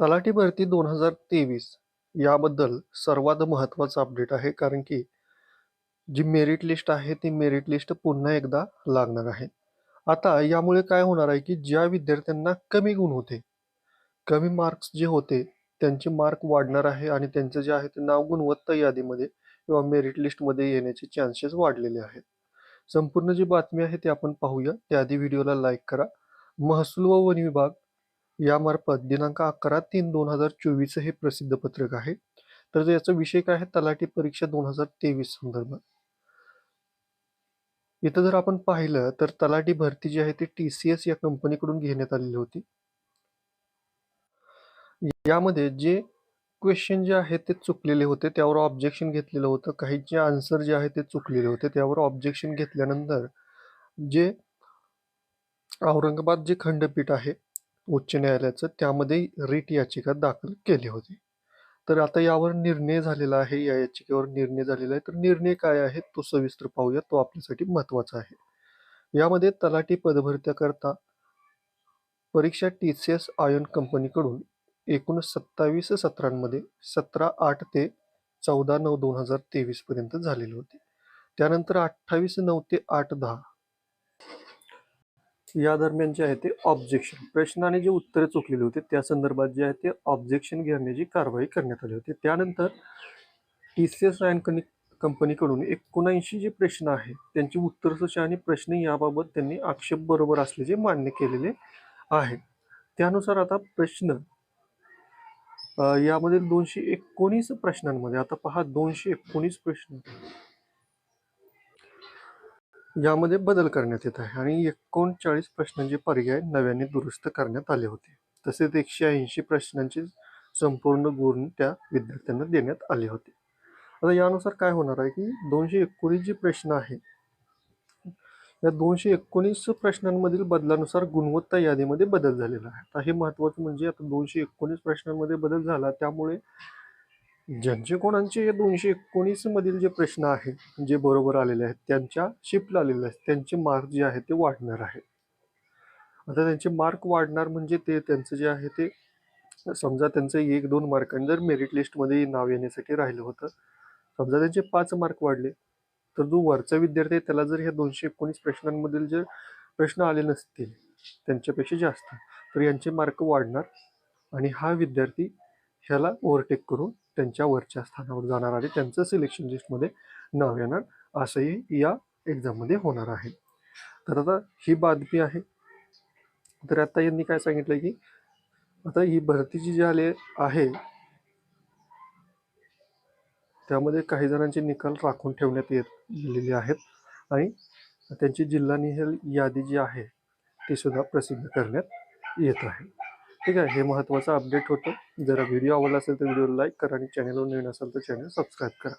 तलाठी भरती दोन हजार तेवीस याबद्दल सर्वात महत्त्वाचं अपडेट आहे कारण की जी मेरिट लिस्ट आहे ती मेरिट लिस्ट पुन्हा एकदा लागणार आहे. आता यामुळे काय होणार आहे की ज्या विद्यार्थ्यांना कमी गुण होते कमी मार्क्स जे होते त्यांचे मार्क वाढणार आहे आणि त्यांचं जे आहे ते नाव गुणवत्ता यादीमध्ये किंवा मेरिट लिस्टमध्ये येण्याचे चान्सेस वाढलेले आहेत. संपूर्ण जी बातमी आहे ती आपण पाहूया. त्याआधी व्हिडिओला लाईक करा. महसूल व वन विभाग यामार्फत दिनांक अकरा तीन दोन हजार चोवीस हे प्रसिद्ध पत्रक आहे. तर याचा विषय काय आहे? तलाठी परीक्षा दोन हजार तेवीस संदर्भात. इथं जर आपण पाहिलं तर तलाठी भरती जी आहे ती टी सी एस या कंपनीकडून घेण्यात आलेली होती. यामध्ये जे क्वेश्चन जे आहेत ते चुकलेले होते. त्यावर ऑब्जेक्शन घेतलेलं होतं. काही जे आन्सर जे आहे ते चुकलेले होते. त्यावर ऑब्जेक्शन घेतल्यानंतर जे औरंगाबाद जे खंडपीठ आहे उच्च न्यायालयाचं त्यामध्ये रिट याचिका दाखल केली होती. तर आता यावर निर्णय झालेला आहे या याचिकेवर निर्णय झालेला आहे. तर निर्णय काय आहे तो सविस्तर पाहूया. तो आपल्यासाठी महत्त्वाचा आहे. यामध्ये तलाठी पदभरत्याकरता परीक्षा टी सी एस आयन कंपनीकडून एकूण सत्तावीस सत्रांमध्ये सतरा आठ ते चौदा नऊ दोन हजार तेवीसपर्यंत झालेली होती. त्यानंतर अठ्ठावीस नऊ ते आठ दहा या दरम्यान जे आहे ते ऑब्जेक्शन प्रश्नाने जे उत्तरे चुकलेली होती त्या संदर्भात जे आहे ते ऑब्जेक्शन घेण्याची कारवाई करण्यात आली होती. त्यानंतर टी सी एस कंपनीकडून एकोणऐंशी जे प्रश्न आहे त्यांची उत्तरसूची आणि प्रश्न याबाबत त्यांनी आक्षेप बरोबर असल्याचे मान्य केलेले आहे. त्यानुसार आता प्रश्न यामध्ये दोनशे एकोणीस प्रश्नांमध्ये आता पहा दोनशे एकोणीस प्रश्न. यामध्ये बदल करण्यात येत आहे आणि एकोणचाळीस प्रश्नांचे पर्याय नव्याने दुरुस्त करण्यात आले होते. तसेच एकशे ऐंशी प्रश्नांचे संपूर्ण गुण त्या विद्यार्थ्यांना देण्यात आले होते. आता यानुसार काय होणार आहे की दोनशे एकोणीस जे प्रश्न आहे या दोनशे एकोणीस प्रश्नांमधील बदलानुसार गुणवत्ता यादीमध्ये बदल झालेला आहे. आता हे महत्वाचं म्हणजे आता दोनशे एकोणीस प्रश्नांमध्ये बदल झाला त्यामुळे ज्यांचे कोणाचे या दोनशे एकोणीस मधील जे प्रश्न आहेत जे बरोबर आलेले आहेत त्यांच्या शिफ्टला आलेले आहेत. त्यांचे मार्क जे आहे ते वाढणार आहे आता त्यांचे मार्क वाढणार म्हणजे ते त्यांचं जे आहे ते समजा त्यांचं एक दोन मार्कांनी जर मेरिट लिस्टमध्ये नाव येण्यासाठी राहिलं होतं समजा त्यांचे पाच मार्क वाढले तर जो वरचा विद्यार्थी आहे त्याला जर ह्या दोनशे एकोणीस प्रश्नांमधील जर प्रश्न आले नसतील त्यांच्यापेक्षा जास्त तर यांचे मार्क वाढणार आणि हा विद्यार्थी ह्याला ओव्हरटेक करून त्यांच्या वरच्या स्थानावर जाणार आणि त्यांचं सिलेक्शन लिस्टमध्ये नाव येणार असंही या एक्झाममध्ये होणार आहे. तर आता ही बातमी आहे. तर आता यांनी काय सांगितलं की आता ही भरतीची जी आले आहे त्यामध्ये काही जणांचे निकाल राखून ठेवण्यात येत गेलेले आहेत आणि त्यांची जिल्हानिहल यादी जी आहे ती सुद्धा प्रसिद्ध करण्यात येत आहे. ठीक आहे हे महत्त्वाचं अपडेट होतं. जर व्हिडिओ आवडला असेल तर व्हिडिओ लाईक करा आणि चॅनलवर नवीन असेल तर चॅनल सबस्क्राईब करा.